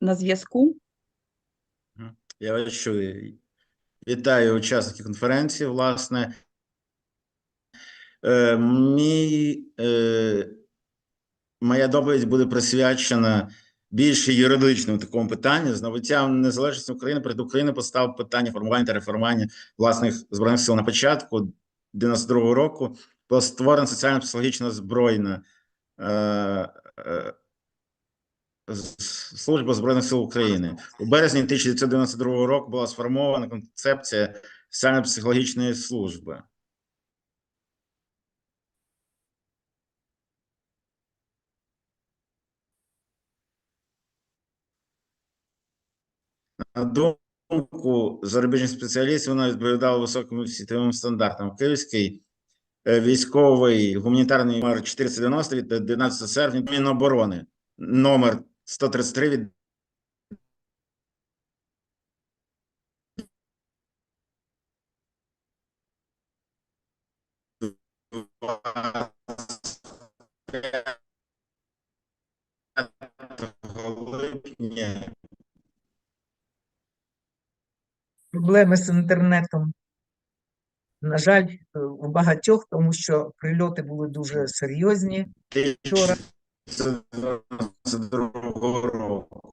на зв'язку. Я вас чую. Вітаю учасників конференції. Власне, е, мій, е, моя доповідь буде присвячена більше юридичному такому питанню. З незалежності України перед Україною постав питання формування та реформування власних збройних сил на початку 92-го року. Була створена соціально-психологічна збройна е, е, служба збройних сил України. У березні 1992 року була сформована концепція соціально-психологічної служби. На думку зарубіжних спеціалістів, вона відповідала високим світовим стандартам. Київський е, військовий гуманітарний номер 490 від 12 серпня Міноборони номер 133 від липня проблеми з інтернетом. На жаль, е, у багатьох, тому що прильоти були дуже серйозні. Вчора. 1992 року.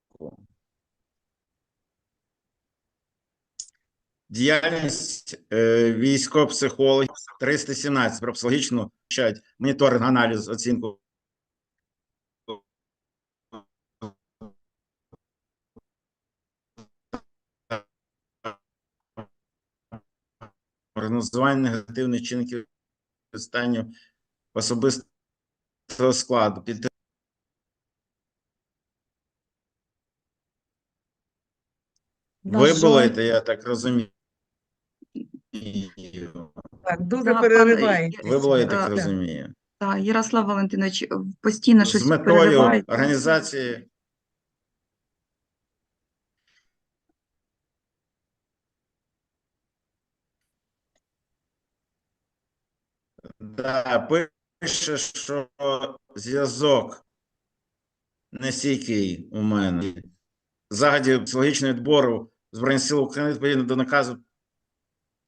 Діяльність е, військовопсихологів 317 про психологічну вчать моніторинг, аналіз, оцінку прогнозування негативних чинників станів особистого складу. Під Ви були, я так розумію. Так, дуже пане- перериваєте. Ви були, я так Так. розумію. Так, Ярослав Валентинович е, постійно З метою переривається. організації Да, пише, що зв'язок нестійкий у мене. Заходів психологічного відбору Збройних сил України відповідно до наказу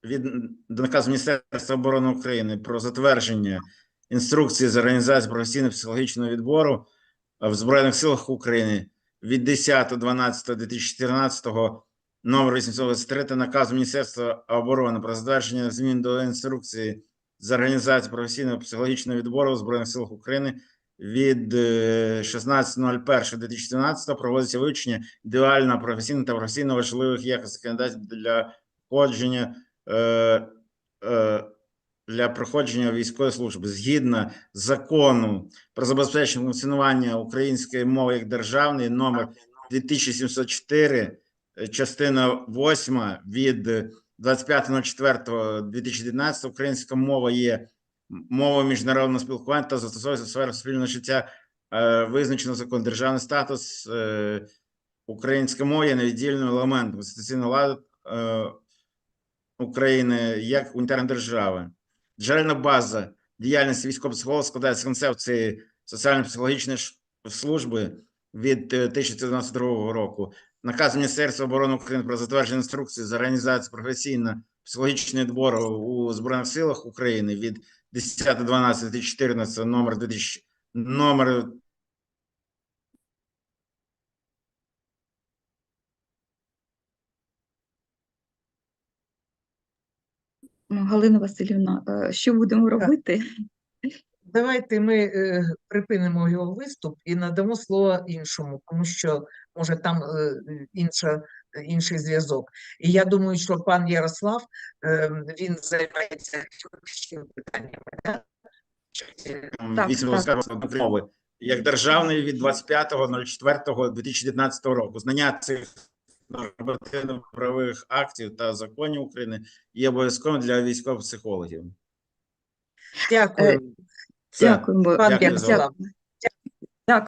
від наказу Міністерства оборони України про затвердження інструкції з організації професійно-психологічного відбору в Збройних силах України від 10.12.2014 номер 823 та наказу Міністерства оборони про затвердження змін до інструкції з організації професійного психологічного відбору в Збройних силах України від е, 16.01.2017 проводиться вивчення ідеально професійно та професійно важливих якостей кандидатів для входження е, е, для проходження військової служби. Згідно закону про забезпечення функціонування української мови як державної номер 2704 е, частина 8 від 25.04.2019 українська мова є мовою міжнародного спілкування та застосовується в сферах спільного життя. Визначено закон державний статус українська мова є невіддільним елементом конституційного ладу України як унітарної держави. Джерельна база діяльності військового психолога складається з концепції соціально-психологічної служби від е, 1992 року. Наказ Міністерства оборони України про затвердження інструкції з організації професійно-психологічного відбору у Збройних силах України від 10.12.2014 номер 2000 номер Галина Васильівна, е, що будемо робити? Давайте ми е, припинимо його виступ і надамо слово іншому, тому що може там е, інша, інший зв'язок. І я думаю, що пан Ярослав він займається юридичними питаннями. Так, вісім так. як державний від 25.04.2019 року. Знання цих нормативно-правових актів та законів України є обов'язковим для військових психологів. Дякую. Дякуємо. Пан Дякую Ярослав.